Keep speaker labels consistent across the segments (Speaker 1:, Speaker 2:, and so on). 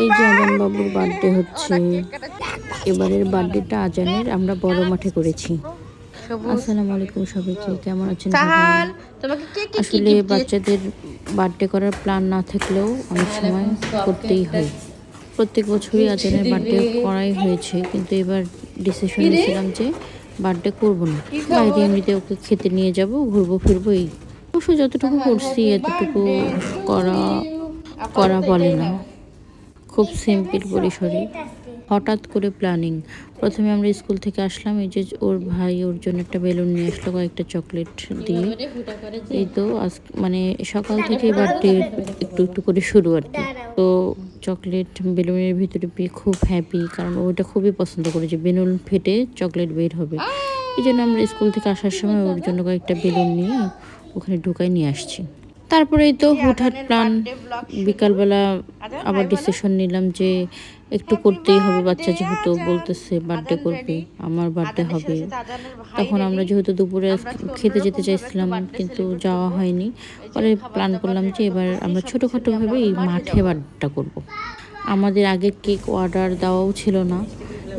Speaker 1: এই যে আজান বাবুর বার্থডে হচ্ছে। এবারের বার্থডেটা আজানের আমরা বড় মাঠে করেছি। আসসালামু আলাইকুম সবাইকে কেমন আছেন
Speaker 2: তাহাল তোমাকে কে কে কি
Speaker 1: আসলে বাচ্চাদের বার্থডে করার প্ল্যান না থাকলেও অনেক সময় করতেই হয়। প্রত্যেক বছরই আজানের বার্থডে করাই হয়েছে কিন্তু এবার ডিসিশন নিয়েছিলাম যে বার্থডে করব না। বাইরে এমনিতে ওকে খেতে নিয়ে যাব ঘুরবো ফিরবো এই অবশ্য যতটুকু করছি এতটুকু করা করা বলে না। খুব সিম্পল পরিসরে, হঠাৎ করে প্ল্যানিং। প্রথমে আমরা স্কুল থেকে আসলাম, এই যে ওর ভাই ওর জন্য একটা বেলুন নিয়ে আসলো, কয়েকটা চকলেট দিয়ে। এই তো আজ মানে সকাল থেকে বার্থডে একটু একটু করে শুরু আর কি। তো চকলেট, বেলুনের ভিতরে পেয়ে খুব হ্যাপি কারণ ওটা খুবই পছন্দ করে যে বেলুন ফেটে চকলেট বের হবে। এই জন্য আমরা স্কুল থেকে আসার সময় ওর জন্য কয়েকটা বেলুন নিয়ে ওখানে ঢুকাই নিয়ে আসছি। তারপরেই তো হঠাৎ প্ল্যান বিকালবেলা আবার ডিসিশন নিলাম যে একটু করতেই হবে বাচ্চা যেহেতু বলতেছে বার্থডে করবে আমার বার্থডে হবে। তখন আমরা যেহেতু দুপুরে খেতে যেতে চাইছিলাম কিন্তু যাওয়া হয়নি। পরে প্ল্যান করলাম যে এবার আমরা ছোটোখাটোভাবে এই মাঠে বার্থডেটা করব। আমাদের আগে কেক অর্ডার দেওয়াও ছিল না।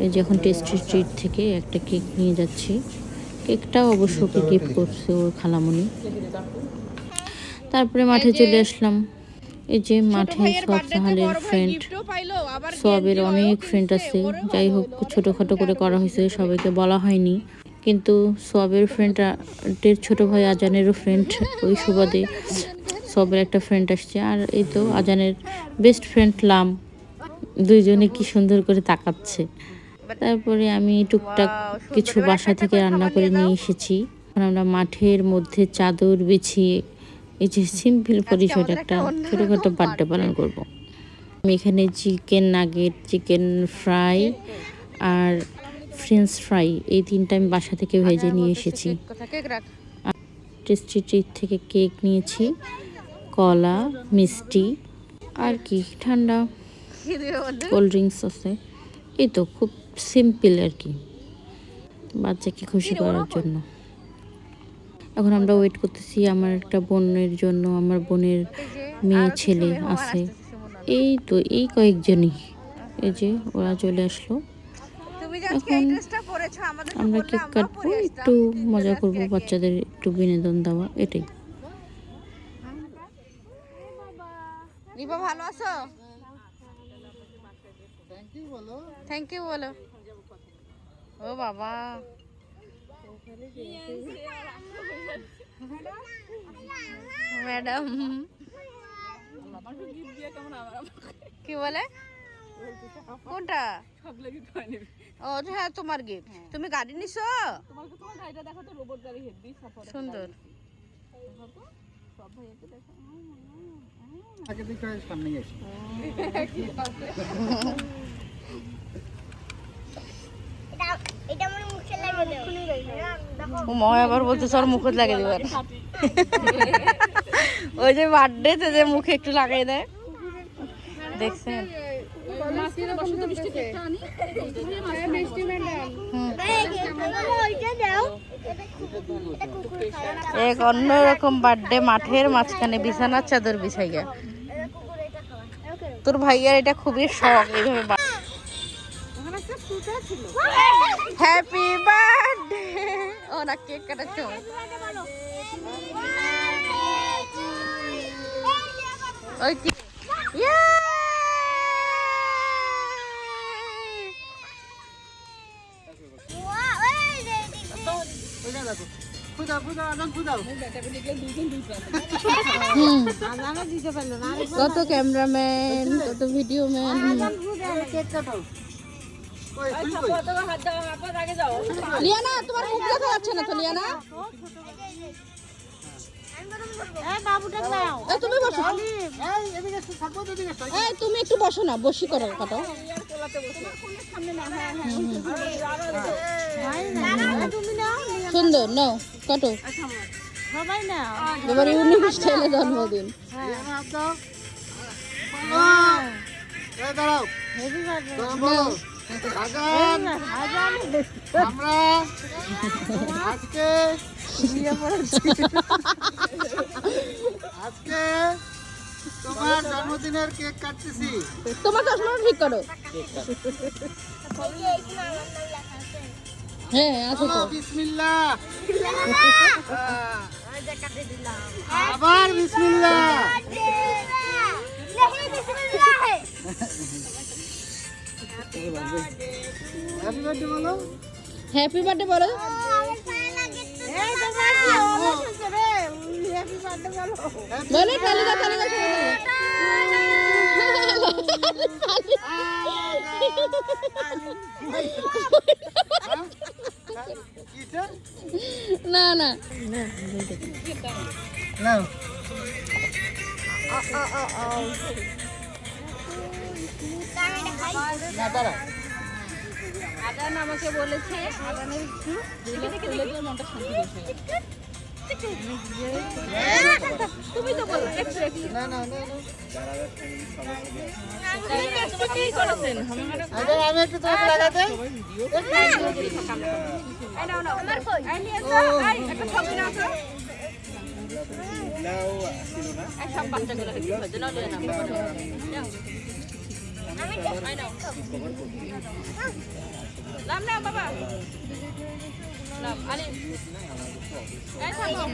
Speaker 1: এই যে এখন টেস্টি স্ট্রিট থেকে একটা কেক নিয়ে যাচ্ছি। কেকটাও অবশ্য ওকে গিফট করছে। ওর খালামণি তারপরে মাঠে চলে আসলাম। এই যে মাঠে সব সাহালের ফ্রেন্ড সবের অনেক ফ্রেন্ড আছে। যাই হোক ছোটোখাটো করে করা হয়েছে সবাইকে বলা হয়নি। কিন্তু সবের ফ্রেন্ডের ছোট ভাই আজানেরও ফ্রেন্ড ওই সুবাদে সবের একটা ফ্রেন্ড আসছে। আর এই তো আজানের বেস্ট ফ্রেন্ড লাম দুইজনে কি সুন্দর করে তাকাচ্ছে। তারপরে আমি টুকটাক কিছু বাসা থেকে রান্না করে নিয়ে এসেছি। আমরা মাঠের মধ্যে চাদর বিছিয়ে এই যে সিম্পল পরিসরে একটা ছোটোখাটো বার্থডে পালন করব। আমি এখানে চিকেন নাগেট চিকেন ফ্রাই আর ফ্রেঞ্চ ফ্রাই এই তিনটা আমি বাসা থেকে ভেজে নিয়ে এসেছি। টেস্টি ট্রিট থেকে কেক নিয়েছি কলা মিষ্টি আর কি ঠান্ডা কোল্ড ড্রিঙ্কস আছে। এই তো খুব সিম্পল আর কি। বাচ্চাকে খুশি করার জন্য। এখন আমরা ওয়েট করতেছি আমার একটা বোনের জন্য আমার বোনের মেয়ে ছেলে আছে। এই তো এই কয়েকজনই। এই যে ওরা চলে আসলো। এখন আমরা কেক কাটবো একটু মজা করব বাচ্চাদের একটু বিনোদন দেওয়া এটাই।
Speaker 2: নিপা ভালো আছো? থ্যাংক ইউ বলো। ও বাবা। ম্যাডাম। কি বলে? কোনটা? ও হ্যাঁ তোমার গিফট তুমি গাড়ি নিছো? সুন্দর। ও মা আবার বলতেছে ওর মুখে লাগিয়ে দিবার ওই যে বার্থডে যে মুখে একটু লাগিয়ে দেয়। দেখছেন? এক অন্যরকম বার্থডে মাঠের মাঝখানে বিছানার চাদর বিছাইয়া তোর ভাইয়ার এটা খুবই শখ, এইভাবে হ্যাপি বার্থডে ও না কেক কাটাচ্ছ ওই কি? Yay! কত ক্যামেরাম্যান কত ভিডিও ম্যান লিয়ানা তোমার মুখ দেখা যাচ্ছে না তো লিয়ানা? তুমি বসো। এই, তুমি একটু বসো না বসি করো কাটো সুন্দর নাও কাটো। এবার ইউনিক স্টাইলে জন্মদিন। নাও।
Speaker 3: আমরা আজকে আজকে তোমার জন্মদিনের কেক কাটতেছি।
Speaker 2: তোমার চশমাটা ঠিক করো। হ্যাঁ আছে তো।
Speaker 3: বিসমিল্লাহ। আবার বিসমিল্লাহ। হ্যাপি বার্থডে বলো।
Speaker 2: হ্যাপি বার্থডে বলো। বলো না না।
Speaker 3: না
Speaker 2: আদান আমাকে বলেছে আদানের একটু। দিলে তুলে দিয়ে মনটা শান্তি তুমি তো বলো একটু একটু
Speaker 3: না না। না
Speaker 2: সব বাচ্চাগুলো না। না। নাম না বাবা নাম আলি এই থামো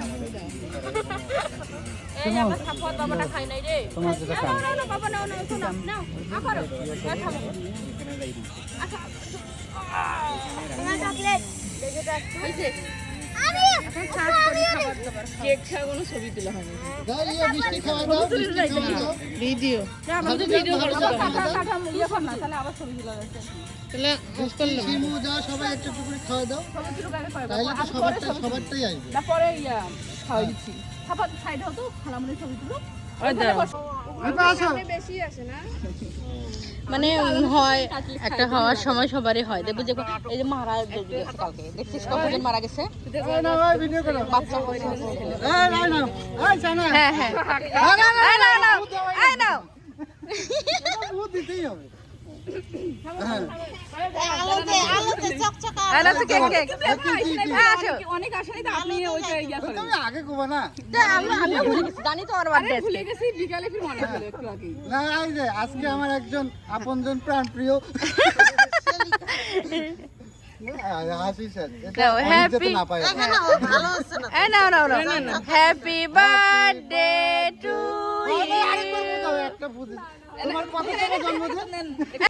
Speaker 2: এই আমরা সাপোর্ট বাবাটা খাই নাই রে
Speaker 3: তোমার যেটা
Speaker 2: নাও বাবা নাও নাও শোনো নাও আ করো এই থামো হয়েছে এখন সার্চ করি খাবার দাবার কেক ছাড়া কোনো ছবি তোলা হয়নি।
Speaker 3: দাও ইয়ে মিষ্টি খাওয়া দাও মিষ্টি দাও।
Speaker 2: ভিডিও তো ভিডিও করছি কর না তাহলে আবার ছবি তোলা যাচ্ছে তাহলে অফ করলাম।
Speaker 3: শিমু যা সবাই একটু একটু করে খাওয়া দাও। তাহলে তো সবারটা সবারটাই আসবে।
Speaker 2: না। মানে হয় একটা হওয়ার সময় সবারই হয়। দেখব যে এই যে মারা গেছে কালকে। দেখছিস কতজন মারা গেছে? হ্যাঁ হ্যাঁ। আজকে
Speaker 4: ভুলে গেছি। বিকালে ফির মনে হলো একটু আগে
Speaker 3: না এই যে আজকে আমার একজন আপনজন প্রাণ প্রিয়
Speaker 2: হ্যাপি বার্থডে টু
Speaker 3: তোমার কত জন্মদিন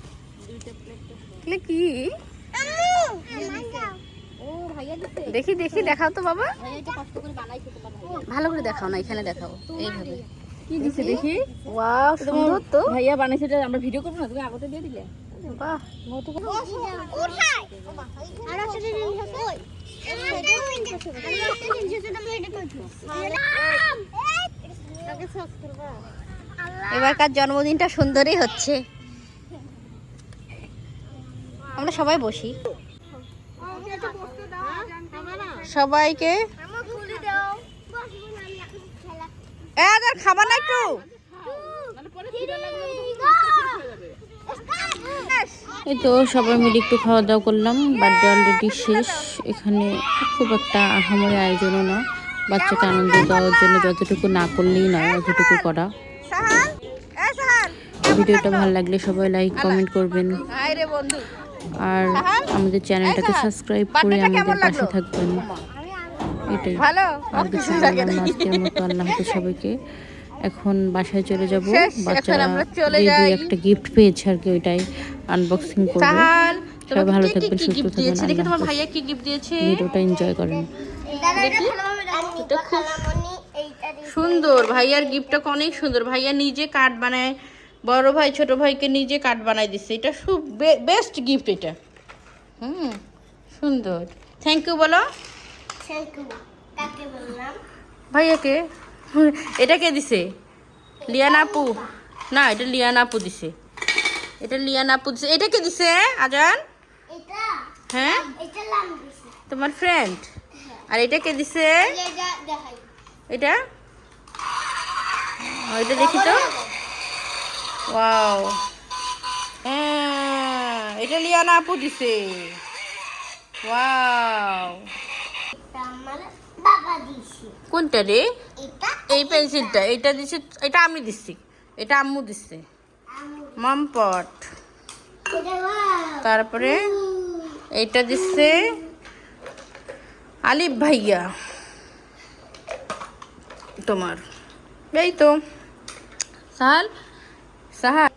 Speaker 2: কি? দেখি দেখি দেখাও তো বাবা। ভালো করে দেখাও না এখানে দেখাও এইভাবে।
Speaker 4: কি দিছে দেখি।
Speaker 2: ওয়াও সুন্দর তো।
Speaker 4: ভাইয়া বানাইছে এটা আমরা ভিডিও করব না? তুমি আগতে দিয়ে দিলে।
Speaker 2: বাহ। এবারকার জন্মদিনটা সুন্দরই হচ্ছে। আমরা সবাই বসি। সবাইকে। খাবার না একটু।
Speaker 1: এই তো সবাই মিলে একটু খাওয়া দাওয়া করলাম। বার্থডে অলরেডি শেষ। এখানে খুব একটা আহামরি আয়োজনও না। বাচ্চাকে আনন্দ দেওয়ার জন্য যতটুকু না করলেই নয় অতটুকু করা। ভিডিওটা ভালো লাগলে সবাই লাইক কমেন্ট করবেন। আর আমাদের চ্যানেলটাকে সাবস্ক্রাইব করে আমাদের পাশে? থাকবেন। এটাই।
Speaker 2: ভালো
Speaker 1: আর কিছু আজকের মতো আল্লাহ সবাইকে। এখন বাসায় চলে যাব। বাচ্চারা
Speaker 2: আমরা চলে
Speaker 1: যে
Speaker 2: যাই।
Speaker 1: একটা গিফট পেয়েছে আর কি ওইটাই আনবক্সিং করব। সবাই ভালো থাকবেন সুস্থ
Speaker 2: গিফট দিয়েছে?
Speaker 1: থাকবেন
Speaker 2: দেখি তোমার ভাইয়া কি গিফট দিয়েছে?
Speaker 1: ভিডিওটা এনজয় করেন।
Speaker 2: এটা খুব সুন্দর। ভাইয়ার গিফটটা অনেক সুন্দর। ভাইয়া নিজে কার্ড বানায়। বড় ভাই ছোট ভাইকে নিজে কার্ড বানাই দিচ্ছে। এটা খুব বেস্ট গিফট এটা। হুম সুন্দর। থ্যাংক ইউ বলো। ভাইয়াকে? এটা কে দিছে? লিয়ানা আপু? না এটা লিয়ান আপু দিছে। এটা লিয়ান আপু দিছে। এটা কে দিছে আজান?
Speaker 5: এটা।
Speaker 2: হ্যাঁ? তোমার ফ্রেন্ড আর এটা কে দিছে?
Speaker 5: এটা
Speaker 2: এটা? দেখি তো। ওয়াও হ্যাঁ এটা লিয়ানা আপু দিছে। ওয়াও
Speaker 5: এটা
Speaker 2: কোনটা রে?
Speaker 5: এটা
Speaker 2: এই পেন্সিলটা, এটা দিছে, এটা আমি দিছি, এটা আম্মু দিছে। মাম পট
Speaker 5: এটা বাবা
Speaker 2: তারপরে এইটা দিচ্ছে আলিফ ভাইয়া। তোমার। এই তো। সাহাল सहा.